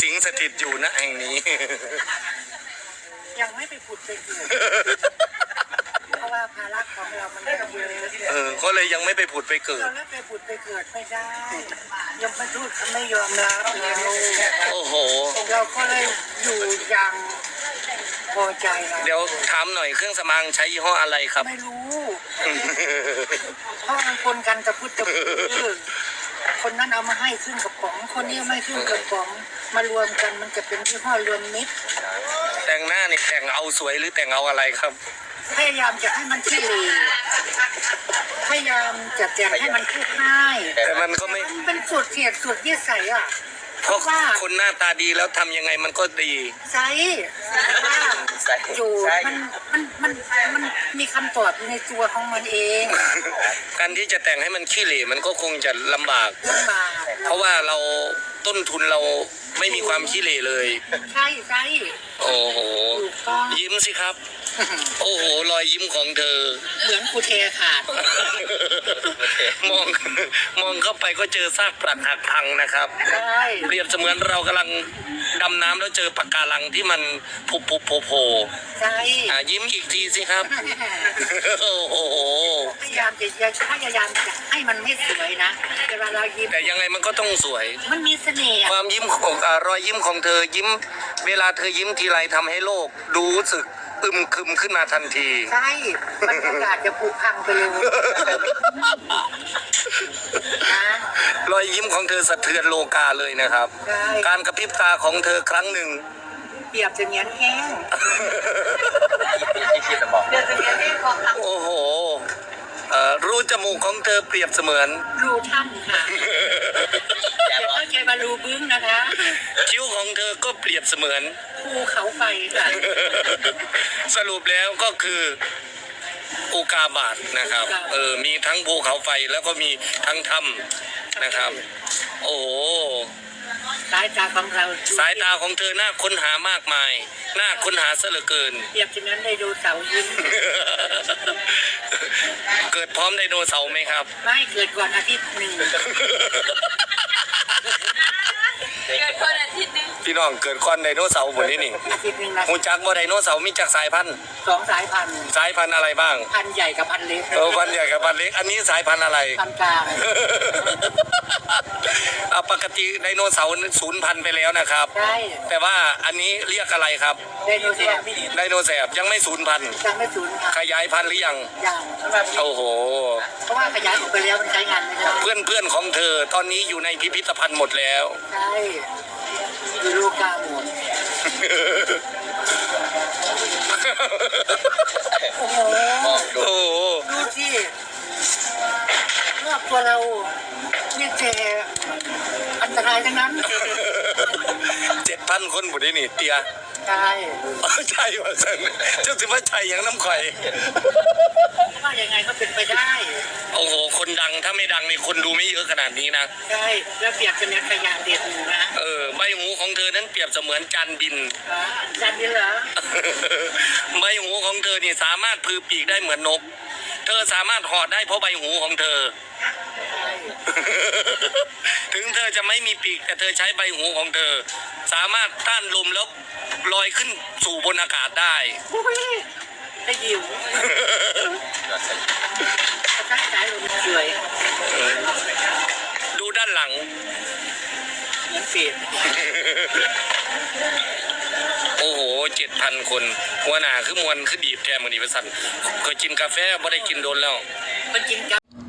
สิงสถิตอยู่ณแห่งนี้ ยังไม่ไปผุดไปเกิดเพราะว่าภาระของเรามันก็เยอะเออ ก็เลยยังไม่ไปผุดไปเกิด เราเลิกไปผุดไปเกิดไม่ได้ยมพทูตเขาไม่ยอมรับเราโอ้โห เราก็เลยอยู่อย่างพอใจเราเดี๋ยวถามหน่อยเครื่องสำอางใช้ยี่ห้ออะไรครับ ไม่รู้ เพราะมันคนกันจะพูดจะพูด คนนั้นเอามาให้ครึ่งกระป๋อง คนนี้เอาไม่ครึ่งกระป๋อง มารวมกันมันจะเป็นยี่ห้อรวมมิตรแต่งหน้านี่แต่งเอาสวยหรือแต่งเอาอะไรครับ พยายามจะให้มันขี้เหร่พยายามจะแต่งให้มันคู่ง่ายแต่มันก็ไม่ มันเป็นสูตรเสียดสูตรยืดใส่อะ เพราะคนหน้าตาดีแล้วทำยังไงมันก็ดีใช้ว่าอยู่มันมันมันมันมีคำตอบอยู่ในตัวของมันเองการที่จะแต่งให้มันขี้เหร่มันก็คงจะลำบาก ลำบากเพราะว่าเราต้นทุนเราไม่มีความขี้เหร่เลย ใช่ใช่โอ้โห ถูกต้องยิ้มสิครับ โอ้โหรอยยิ้มของเธอ เหมือนกูเทขาด มองมองเข้าไปก็เจอซากปรักหักพังนะครับ ใช่เปรียบเสมือนเรากำลังดำน้ำแล้วเจอปะการังที่มันพุบๆโผล่ใช่ๆอะยิ้มอีกทีสิครับ โอ้โห พยายามจะพยายามจะให้มันไม่สวยนะเวลาเรายิ้มแต่ยังไงมันก็ต้องสวย มันมีเสน่ห์คอะวามยิ้มของอ่ารอยยิ้มของเธอยิ้ม เวลาเธอยิ้มทีไรทำให้โลกรู้สึก อึมครึมขึ้นมาทันที ใช่มันโอกาสจะผุพังไปเลยนะรอยยิ้มของเธอสะเทือนโลกาเลยนะครับ ใช่การกระพริบตาของเธอครั้งหนึ่ง เปรียบเสมียนแห้งที่คิดจะบอกเปรียบเสมียนแห้งของโอ้โหเอ่อรูจมูกของเธอเปรียบเสมือน รูถ้ำค่ะอย่าเข้าใจมารูบึ้งนะคะ คิ้วของเธอก็เปรียบเสมือน ภูเขาไฟค่ะสรุปแล้วก็คืออุกาบาตนะครับ เออ มีทั้งภูเขาไฟแล้วก็มีทั้งถ้ำนะครับ โอ้โหสายตาของเราสายตาของเธอน่าค้นหามากมายน่าค้นหาซะเหลือเกินเปรียบเสมือนได้ดูเสายิ้มเกิดพร้อมไดโนเสาร์ไหมครับ ไม่เกิดก่อนอาทิตย์หนึ่งเกิดคนอา ทิตย์หนึงพี่น้องเกิดก่อนไดโนเสาร์หมดนี่นี่อาทิตย์หนึ่งนะหูจักว่าไดโนเสาร์มีจากสายพันธุ์สองสายพันธุ์สายพันธุ์อะไรบ้างพันธุ์ใหญ่กับพันธุ์เล็กเออพันธุ์ใหญ่กับพันธุ์เล็กอันนี้สายพันธุ์อะไร พันธุ์กลางอะปกติไดโนเสาร์ศูนย์พันธุ์ไปแล้วนะครับ ใช่แต่ว่าอันนี้เรียกอะไรครับไดโนเสาร์ไดโนแสบยังไม่ศูนย์พันธุ์ยังไม่สูญพันขธุ์ยายพันธุ์หรือยังยังโอ้โห เพราะว่าขยายออกไปแล้วมันใช้งานไม่ได้เพื่อนเพื่อนๆของเธอตอนนี้อยู่ในพิพิธภัณฑ์หมดแล้ว ใช่อ ยู่โลกาหมดโอ้โหโอ้โหดูที่รอบตัวเรานี่เจอันตรายทั้งนั้น เจ็ดพันคนบุได้นี่เตีย ใช่อ๋อใช่ว่าสันเจ้าสิว่าใช่อย่างน้ำข่อยว่ายังไงก็เป็นไปได้ โอ้โห คนดังถ้าไม่ดังนี่คนดูไม่เยอะขนาดนี้นะ ใช่ แล้วเปรียบเสมือนขยะเด็ดหนูนะ เออ ใบหูของเธอนั้นเปรียบเสมือนจานบินอ่าจันนี่เหรอ ใบหูของเธอนี่สามารถพือปีกได้เหมือนนก เธอสามารถหอดได้เพราะใบหูของเธอใช่ ถึงเธอจะไม่มีปีกแต่เธอใช้ใบหูของเธอ สามารถต้านลมแล้วลอยขึ้นสู่บนอากาศได้อุ้ยได้ยิวกระชากสายลมสวยดูด้านหลัง เหมือนเฟีดโอ้โหเจ็ดพันคนหัวหน้าคือมวนคือดีบแทนมือนี้ไปสั่นเคยกินกาแฟบ่ได้กินโดนแล้วมันกินกับ